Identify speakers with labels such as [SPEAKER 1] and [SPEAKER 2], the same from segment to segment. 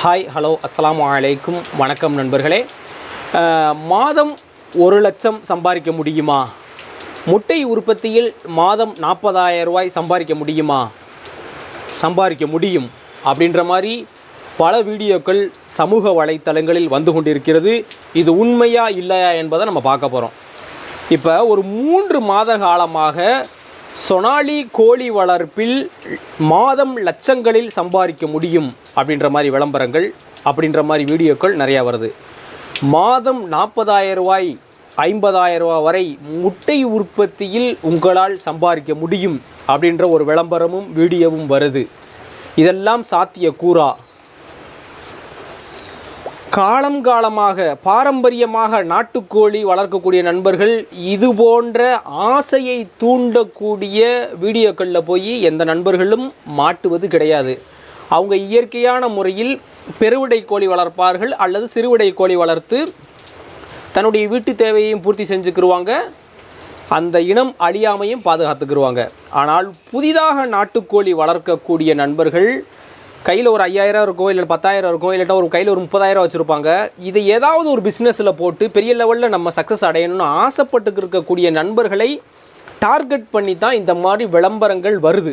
[SPEAKER 1] Hi hello அஸ்லாம் அலைக்கும் வணக்கம் நண்பர்களே. மாதம் ஒரு லட்சம் சம்பாதிக்க முடியுமா? முட்டை உற்பத்தியில் மாதம் 40000 ரூபாய் சம்பாதிக்க முடியுமா? சம்பாதிக்க முடியும். அப்படின்ற மாதிரி பல வீடியோக்கள் சமூக வலைத்தளங்களில் வந்து கொண்டிருக்கிறது. இது உண்மையா இல்லையா என்பதை நம்ம பார்க்க போகிறோம் இப்போ ஒரு மூன்று மாத காலமாக சொனாலி கோழி வளர்ப்பில் மாதம் லட்சங்களில் சம்பாதிக்க முடியும் அப்படின்ற மாதிரி விளம்பரங்கள் அப்படின்ற மாதிரி வீடியோக்கள் நிறையா வருது. மாதம் நாற்பதாயிரம் ரூபாய் ஐம்பதாயிரம் ரூபாய் வரை முட்டை உற்பத்தியில் உங்களால் சம்பாதிக்க முடியும் அப்படின்ற ஒரு விளம்பரமும் வீடியோவும் வருது. இதெல்லாம் சாத்திய கூறா காலம் காலமாக பாரம்பரியமாக நாட்டுக்கோழி வளர்க்கக்கூடிய நண்பர்கள் இது போன்ற ஆசையை தூண்டக்கூடிய வீடியோக்களில் போய் எந்த நண்பர்களும் மாட்டுவது கிடையாது. அவங்க இயற்கையான முறையில் பெருவிடை கோழி வளர்ப்பார்கள் அல்லது சிறுவிடை கோழி வளர்த்து தன்னுடைய வீட்டு தேவையையும் பூர்த்தி செஞ்சுக்கிருவாங்க. அந்த இனம் அழியாமையும் பாதுகாத்துக்கிருவாங்க. ஆனால் புதிதாக நாட்டுக்கோழி வளர்க்கக்கூடிய நண்பர்கள் கையில் ஒரு ஐயாயிரம் இருக்கும் இல்லை பத்தாயிரம் இருக்கும் இல்லாட்டா ஒரு கையில் ஒரு முப்பதாயிரம் வச்சுருப்பாங்க. இது ஏதாவது ஒரு பிஸ்னஸில் போட்டு பெரிய லெவலில் நம்ம சக்ஸஸ் அடையணும்னு ஆசைப்பட்டு இருக்கக்கூடிய நண்பர்களை டார்கெட் பண்ணி தான் இந்த மாதிரி விளம்பரங்கள் வருது.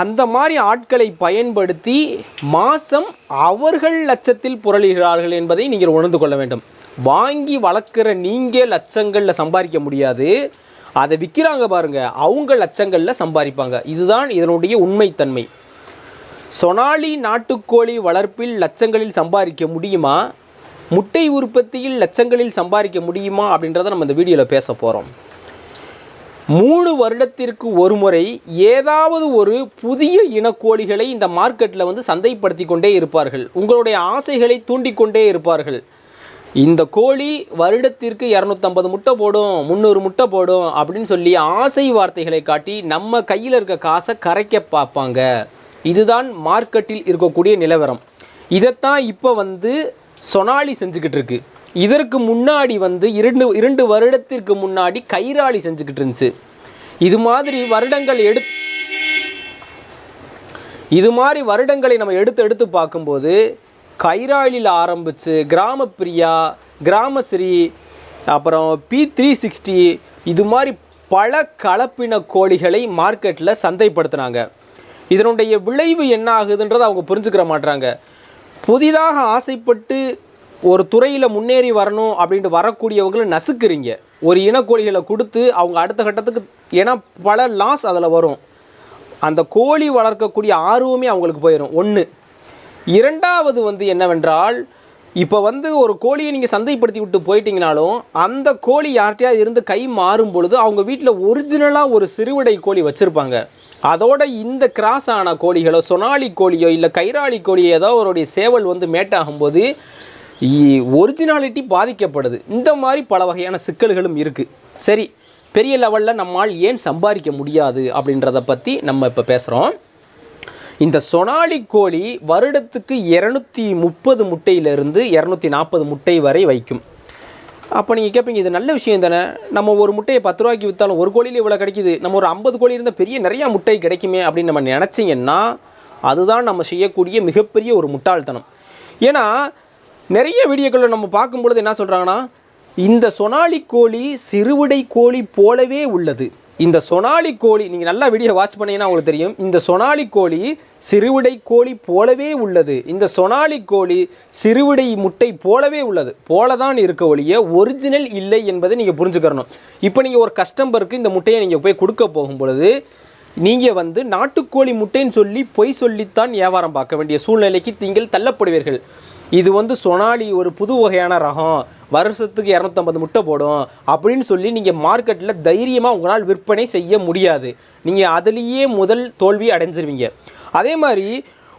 [SPEAKER 1] அந்த மாதிரி ஆட்களை பயன்படுத்தி மாதம் அவர்கள் லட்சத்தில் புரளுகிறார்கள் என்பதை நீங்கள் உணர்ந்து கொள்ள வேண்டும். வாங்கி வளர்க்குற நீங்கள் லட்சங்களில் சம்பாதிக்க முடியாது. அதை விற்கிறாங்க பாருங்கள் அவங்க லட்சங்களில் சம்பாதிப்பாங்க. இதுதான் இதனுடைய உண்மைத்தன்மை. சொனாலி நாட்டுக்கோழி வளர்ப்பில் லட்சங்களில் சம்பாதிக்க முடியுமா? முட்டை உற்பத்தியில் லட்சங்களில் சம்பாதிக்க முடியுமா? அப்படின்றத நம்ம இந்த வீடியோவில் பேச போகிறோம் மூணு வருடத்திற்கு ஒரு முறை ஏதாவது ஒரு புதிய இனக்கோழிகளை இந்த மார்க்கெட்டில் வந்து சந்தைப்படுத்தி கொண்டே இருப்பார்கள். உங்களுடைய ஆசைகளை தூண்டிக்கொண்டே இருப்பார்கள். இந்த கோழி வருடத்திற்கு இரநூத்தம்பது முட்டை போடும் முந்நூறு முட்டை போடும் அப்படின்னு சொல்லி ஆசை வார்த்தைகளை காட்டி நம்ம கையில் இருக்க காசை கரைக்க பார்ப்பாங்க. இதுதான் மார்க்கெட்டில் இருக்கக்கூடிய நிலவரம். இதைத்தான் இப்போ வந்து சொனாலி செஞ்சுக்கிட்டு இருக்கு. இதற்கு முன்னாடி வந்து இரண்டு இரண்டு வருடத்திற்கு முன்னாடி கைராளி செஞ்சுக்கிட்டு இருந்துச்சு. இது மாதிரி வருடங்கள் எடு இது மாதிரி வருடங்களை நம்ம எடுத்து எடுத்து பார்க்கும்போது கைராளியில் ஆரம்பித்து கிராமப்பிரியா கிராமஸ்ரீ அப்புறம் பி த்ரீ சிக்ஸ்டி இது மாதிரி பல கலப்பின கோழிகளை மார்க்கெட்டில் சந்தைப்படுத்துனாங்க. இதனுடைய விளைவு என்ன ஆகுதுன்றதை அவங்க புரிஞ்சுக்கிற மாட்டாங்க புதிதாக ஆசைப்பட்டு ஒரு துறையில் முன்னேறி வரணும் அப்படின்ட்டு வரக்கூடியவங்களை நசுக்குறீங்க. ஒரு இனக்கோழிகளை கொடுத்து அவங்க அடுத்த கட்டத்துக்கு ஏன்னா பல லாஸ் அதில் வரும். அந்த கோழி வளர்க்கக்கூடிய ஆர்வமே அவங்களுக்கு போயிடும் ஒன்று இரண்டாவது வந்து என்னவென்றால் இப்போ வந்து ஒரு கோழியை நீங்கள் சந்தைப்படுத்தி விட்டு போயிட்டீங்கனாலும் அந்த கோழி யார்கிட்டயாவது இருந்து கை மாறும் பொழுது அவங்க வீட்டில் ஒரிஜினலாக ஒரு சிறுவிடை கோழி வச்சுருப்பாங்க. அதோட இந்த கிராஸ் ஆன கோழிகளோ சொனாலி கோழியோ இல்லை கைராளி கோழியோ ஏதோ அவருடைய சேவல் வந்து மேட்டாகும்போது ஒரிஜினாலிட்டி பாதிக்கப்படுது. இந்த மாதிரி பல வகையான சிக்கல்களும் இருக்குது சரி பெரிய லெவலில் நம்மால் ஏன் சம்பாதிக்க முடியாது அப்படின்றத பற்றி நம்ம இப்போ பேசுகிறோம் இந்த சொனாலி கோழி வருடத்துக்கு இரநூத்தி முப்பது முட்டையிலிருந்து இரநூத்தி நாற்பது முட்டை வரை வைக்கும். அப்போ நீங்கள் கேட்பீங்க இது நல்ல விஷயம் தானே? நம்ம ஒரு முட்டையை பத்து ரூபாய்க்கு விற்றாலும் ஒரு கோழியில் இவ்வளோ கிடைக்குது. நம்ம ஒரு ஐம்பது கோழி இருந்தால் பெரிய நிறையா முட்டை கிடைக்குமே அப்படின்னு நம்ம நினச்சிங்கன்னா அதுதான் நம்ம செய்யக்கூடிய மிகப்பெரிய ஒரு முட்டாள்தனம். ஏன்னா நிறைய வீடியோக்களில் நம்ம பார்க்கும்பொழுது என்ன சொல்கிறாங்கன்னா இந்த சொனாலி கோழி சிறுவிடை கோழி போலவே உள்ளது. இந்த சொனாலி கோழி நீங்கள் நல்லா வீடியோ வாட்ச் பண்ணீங்கன்னா உங்களுக்கு தெரியும். இந்த சொனாலி கோழி சிறுவிடை கோழி போலவே உள்ளது. இந்த சொனாலி கோழி சிறுவிடை முட்டை போலவே உள்ளது. போல தான் இருக்க ஒழிய ஒரிஜினல் இல்லை என்பதை நீங்கள் புரிஞ்சுக்கிறணும். இப்போ நீங்கள் ஒரு கஸ்டமருக்கு இந்த முட்டையை நீங்கள் போய் கொடுக்க போகும் பொழுது நீங்கள் வந்து நாட்டுக்கோழி முட்டைன்னு சொல்லி பொய் சொல்லித்தான் வியாபாரம் பார்க்க வேண்டிய சூழ்நிலைக்கு நீங்கள் தள்ளப்படுவீர்கள். இது வந்து சொனாலி ஒரு புது வகையான ரகம். வருஷத்துக்கு இரநூத்தம்பது முட்டை போடும் அப்படின்னு சொல்லி நீங்கள் மார்க்கெட்டில் தைரியமாக உங்களால் விற்பனை செய்ய முடியாது. நீங்கள் அதுலேயே முதல் தோல்வி அடைஞ்சிருவீங்க. அதே மாதிரி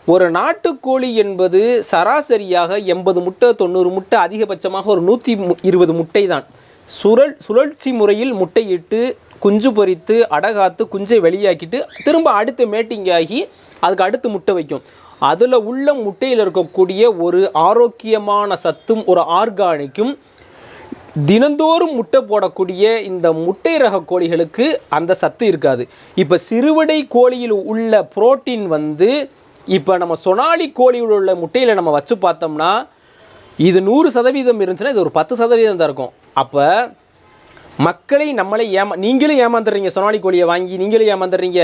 [SPEAKER 1] ஒரு நாட்டுக்கோழி என்பது சராசரியாக எண்பது முட்டை தொண்ணூறு முட்டை அதிகபட்சமாக ஒரு நூற்றி இருபது முட்டை தான் சுழல் சுழற்சி முறையில் முட்டையிட்டு குஞ்சு பொறித்து அடகாத்து குஞ்சை வெளியாக்கிட்டு திரும்ப அடுத்து மேட்டிங் ஆகி அதுக்கு அடுத்து முட்டை வைக்கும். அதில் உள்ள முட்டையில் இருக்கக்கூடிய ஒரு ஆரோக்கியமான சத்தும் ஒரு ஆர்கானிக்கும் தினந்தோறும் முட்டை போடக்கூடிய இந்த முட்டை ரக கோழிகளுக்கு அந்த சத்து இருக்காது. இப்போ சிறுவிடை கோழியில் உள்ள புரோட்டீன் வந்து இப்போ நம்ம சொனாலி கோழியில் உள்ள முட்டையில் நம்ம வச்சு பார்த்தோம்னா இது நூறு சதவீதம் இருந்துச்சுன்னா இது ஒரு பத்து சதவீதம் தான் இருக்கும். அப்போ மக்களை நம்மளே ஏமா நீங்களும் ஏமாந்துடுறீங்க சொனாலி கோழியை வாங்கி நீங்களும் ஏமாந்துடுறீங்க.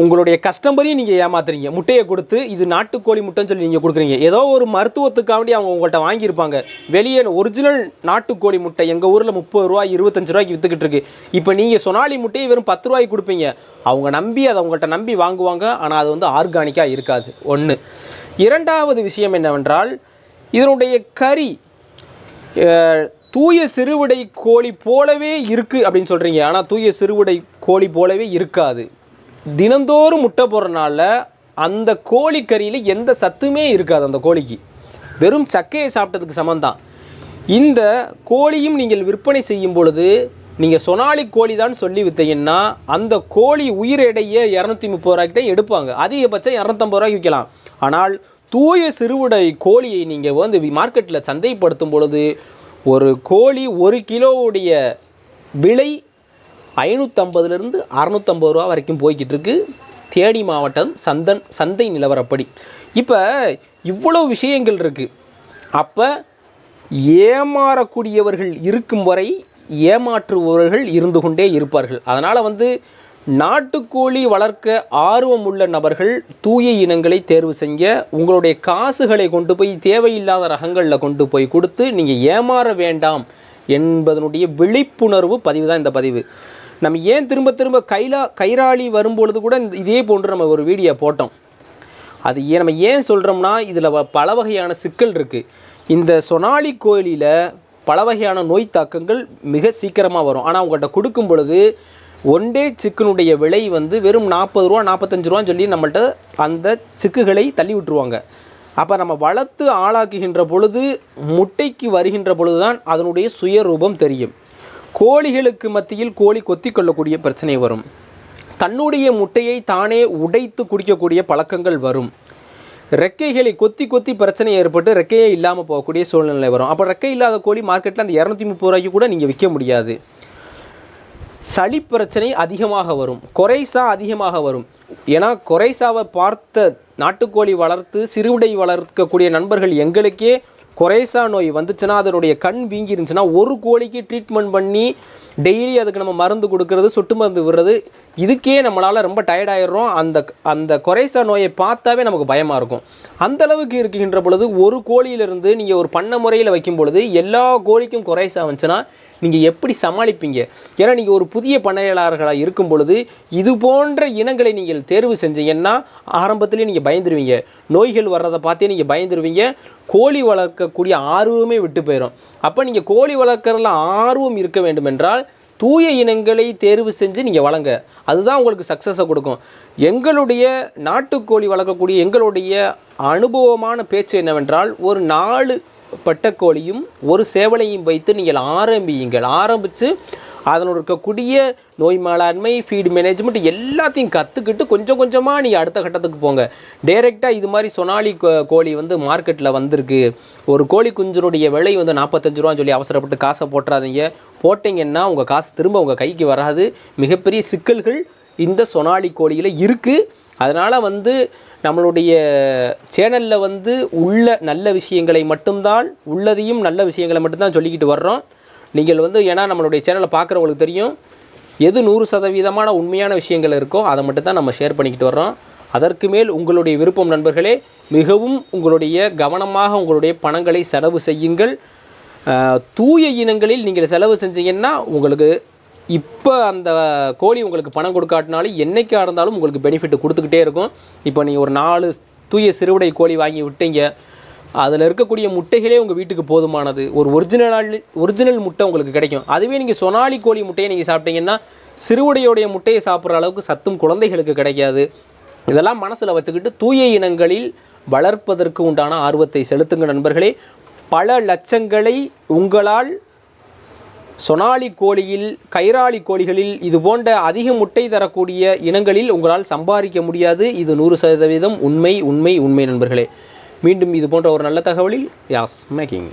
[SPEAKER 1] உங்களுடைய கஸ்டமரையும் நீங்கள் ஏமாத்துறீங்க. முட்டையை கொடுத்து இது நாட்டுக்கோழி முட்டைன்னு சொல்லி நீங்கள் கொடுக்குறீங்க. ஏதோ ஒரு மருத்துவத்துக்காண்டி அவங்க உங்கள்கிட்ட வாங்கியிருப்பாங்க. வெளியே ஒரிஜினல் நாட்டுக்கோழி முட்டை. எங்கள் ஊரில் முப்பது ரூபா இருபத்தஞ்சு ரூபாய்க்கு விற்றுக்கிட்டு இருக்கு. இப்போ நீங்கள் சொனாலி முட்டையை வெறும் பத்து ரூபாய்க்கு கொடுப்பீங்க. அவங்க நம்பி அதை உங்கள்கிட்ட நம்பி வாங்குவாங்க. ஆனால் அது வந்து ஆர்கானிக்காக இருக்காது. ஒன்று இரண்டாவது விஷயம் என்னவென்றால் இதனுடைய கறி தூய சிறுவிடை கோழி போலவே இருக்குது அப்படின்னு சொல்கிறீங்க ஆனால் தூய சிறுவிடை கோழி போலவே இருக்காது. தினந்தோறும் முட்டை போடுறனால அந்த கோழிக்கறியில் எந்த சத்துமே இருக்காது அந்த கோழிக்கு. வெறும் சக்கையை சாப்பிட்டதுக்கு சமந்தான் இந்த கோழியும் நீங்கள் விற்பனை செய்யும் பொழுது நீங்கள் சொனாலி கோழி தான் சொல்லி விற்றீங்கன்னா அந்த கோழி உயிர் எடையை இரநூத்தி முப்பது ரூபாய்க்கு தான் எடுப்பாங்க. அதிகபட்சம் இரநூத்தம்பது ரூபாய்க்கு விற்கலாம் ஆனால் தூய சிறுவிடை கோழியை நீங்கள் வந்து மார்க்கெட்டில் சந்தைப்படுத்தும் பொழுது ஒரு கோழி ஒரு கிலோவுடைய விலை ஐநூற்றம்பதுலேருந்து அறநூற்றம்பது ரூபா வரைக்கும் போய்கிட்டு இருக்கு தேனி மாவட்டம் சந்தன் சந்தை நிலவரப்படி. இப்போ இவ்வளோ விஷயங்கள் இருக்குது அப்போ ஏமாறக்கூடியவர்கள் இருக்கும் வரை ஏமாற்றுபவர்கள் இருந்து கொண்டே இருப்பார்கள். அதனால் வந்து நாட்டுக்கோழி வளர்க்க ஆர்வம் உள்ள நபர்கள் தூய இனங்களை தேர்வு செய்ய உங்களுடைய காசுகளை கொண்டு போய் தேவையில்லாத ரகங்களில் கொண்டு போய் கொடுத்து நீங்கள் ஏமாற வேண்டாம் என்பதனுடைய விழிப்புணர்வு பதிவு தான் இந்த பதிவு. நம்ம ஏன் திரும்ப திரும்ப கைலா கைராளி வரும்பொழுது கூட இந்த- இதே போன்று நம்ம ஒரு வீடியோ போட்டோம். அது ஏன் நம்ம ஏன் சொல்கிறோம்னா இதில் பல வகையான சிக்கல் இருக்குது இந்த சொனாலி கோயிலில் பல வகையான நோய் தாக்கங்கள் மிக சீக்கிரமாக வரும். ஆனால் உங்கள்கிட்ட கொடுக்கும் பொழுது ஒன் டே சிக்கனுடைய விலை வந்து வெறும் நாற்பது ரூபா நாற்பத்தஞ்சு ரூபான்னு சொல்லி நம்மள்கிட்ட அந்த சிக்குகளை தள்ளி விட்டுருவாங்க. அப்போ நம்ம வளர்த்து ஆளாக்குகின்ற பொழுது முட்டைக்கு வருகின்ற பொழுது தான் அதனுடைய சுயரூபம் தெரியும். கோழிகளுக்கு மத்தியில் கோழி கொத்தி கொள்ளக்கூடிய பிரச்சனை வரும். தன்னுடைய முட்டையை தானே உடைத்து குடிக்கக்கூடிய பழக்கங்கள் வரும். ரெக்கைகளை கொத்தி கொத்தி பிரச்சனை ஏற்பட்டு ரெக்கையே இல்லாமல் போகக்கூடிய சூழ்நிலை வரும். அப்போ ரெக்கை இல்லாத கோழி மார்க்கெட்டில் அந்த இரநூத்தி முப்பது ரூபாய்க்கு கூட நீங்கள் விற்க முடியாது. சளி பிரச்சனை அதிகமாக வரும். கொரைசா அதிகமாக வரும். ஏன்னா கொரைசாவை பார்த்த நாட்டுக்கோழி வளர்த்து சிறுவிடை வளர்க்கக்கூடிய நண்பர்கள் எங்களுக்கே கொரேசா நோய் வந்துச்சுன்னா அதனுடைய கண் வீங்கி இருந்துச்சுன்னா ஒரு கோழிக்கு ட்ரீட்மெண்ட் பண்ணி டெய்லி அதுக்கு நம்ம மருந்து கொடுக்கறது சொட்டு மருந்து விடுறது இதுக்கே நம்மளால் ரொம்ப டயர்டாயிடுறோம் அந்த அந்த கொரைசா நோயை பார்த்தாவே நமக்கு பயமாக இருக்கும். அந்தளவுக்கு இருக்கின்ற பொழுது ஒரு கோழியிலிருந்து நீங்கள் ஒரு பண்ண முறையில் வைக்கும் பொழுது எல்லா கோழிக்கும் கொரைசா வந்துச்சுன்னா நீங்கள் எப்படி சமாளிப்பீங்க? ஏன்னா நீங்கள் ஒரு புதிய பண்ணையாளர்களாக இருக்கும் பொழுது இது போன்ற இனங்களை நீங்கள் தேர்வு செஞ்சீங்கன்னா ஆரம்பத்திலே நீங்கள் பயந்துருவீங்க. நோய்கள் வர்றதை பார்த்தே நீங்கள் பயந்துருவீங்க. கோழி வளர்க்கக்கூடிய ஆர்வமே விட்டு போயிடும் அப்போ நீங்கள் கோழி வளர்க்குறதுல ஆர்வம் இருக்க வேண்டும் என்றால் தூய இனங்களை தேர்வு செஞ்சு நீங்கள் வழங்க அதுதான் உங்களுக்கு சக்ஸஸை கொடுக்கும். எங்களுடைய நாட்டுக்கோழி வளர்க்கக்கூடிய எங்களுடைய அனுபவமான பேச்சு என்னவென்றால் ஒரு நாலு பட்டக்கோழியும் ஒரு சேவலையும் வைத்து நீங்கள் ஆரம்பியுங்கள். ஆரம்பித்து அதனோட இருக்கக்கூடிய நோய் மேலாண்மை ஃபீட் மேனேஜ்மெண்ட் எல்லாத்தையும் கற்றுக்கிட்டு கொஞ்சம் கொஞ்சமாக நீங்கள் அடுத்த கட்டத்துக்கு போங்க. டைரெக்டாக இது மாதிரி சொனாலி கோ- கோழி வந்து மார்க்கெட்டில் வந்திருக்கு. ஒரு கோழி குஞ்சினுடைய விலை வந்து நாற்பத்தஞ்சு ரூபான்னு சொல்லி அவசரப்பட்டு காசை போட்டுறாதீங்க. போட்டிங்கன்னா உங்கள் காசு திரும்ப உங்கள் கைக்கு வராது. மிகப்பெரிய சிக்கல்கள் இந்த சொனாலி கோழியில் இருக்குது அதனால் வந்து நம்மளுடைய சேனலில் வந்து உள்ள நல்ல விஷயங்களை மட்டும்தான் உள்ளதையும் நல்ல விஷயங்களை மட்டும்தான் சொல்லிக்கிட்டு வர்றோம். நீங்கள் வந்து ஏன்னா நம்மளுடைய சேனலை பார்க்குறவங்களுக்கு தெரியும் எது நூறு சதவீதமான உண்மையான விஷயங்கள் இருக்கோ அதை மட்டும் தான் நம்ம ஷேர் பண்ணிக்கிட்டு வர்றோம். அதற்கு மேல் உங்களுடைய விருப்பம் நண்பர்களே மிகவும் உங்களுடைய கவனமாக உங்களுடைய பணங்களை செலவு செய்யுங்கள். தூய இனங்களில் நீங்கள் செலவு செஞ்சீங்கன்னா உங்களுக்கு இப்போ அந்த கோழி உங்களுக்கு பணம் கொடுக்காட்டினாலும் என்றைக்காக இருந்தாலும் உங்களுக்கு பெனிஃபிட் கொடுத்துக்கிட்டே இருக்கும். இப்போ நீங்கள் ஒரு நாலு தூய சிறுவிடை கோழி வாங்கி விட்டீங்க. அதில் இருக்கக்கூடிய முட்டைகளே உங்கள் வீட்டுக்கு போதுமானது. ஒரு ஒரிஜினல் ஒரிஜினல் முட்டை உங்களுக்கு கிடைக்கும். அதுவே நீங்கள் சொனாலி கோழி முட்டையை நீங்கள் சாப்பிட்டீங்கன்னா சிறுவுடையோடைய முட்டையை சாப்பிட்ற அளவுக்கு சத்தும் குழந்தைகளுக்கு கிடைக்காது. இதெல்லாம் மனசில் வச்சுக்கிட்டு தூய இனங்களில் வளர்ப்பதற்கு உண்டான ஆர்வத்தை செலுத்துங்க நண்பர்களே. பல லட்சங்களை உங்களால் சொனாலி கோழியில் கைராளி கோழிகளில் இது போன்ற அதிக முட்டை தரக்கூடிய இனங்களில் உங்களால் சம்பாதிக்க முடியாது. இது நூறு சதவீதம் உண்மை உண்மை உண்மை நண்பர்களே. மீண்டும் இது போன்ற ஒரு நல்ல தகவலில் யாஸ் மேக்கிங்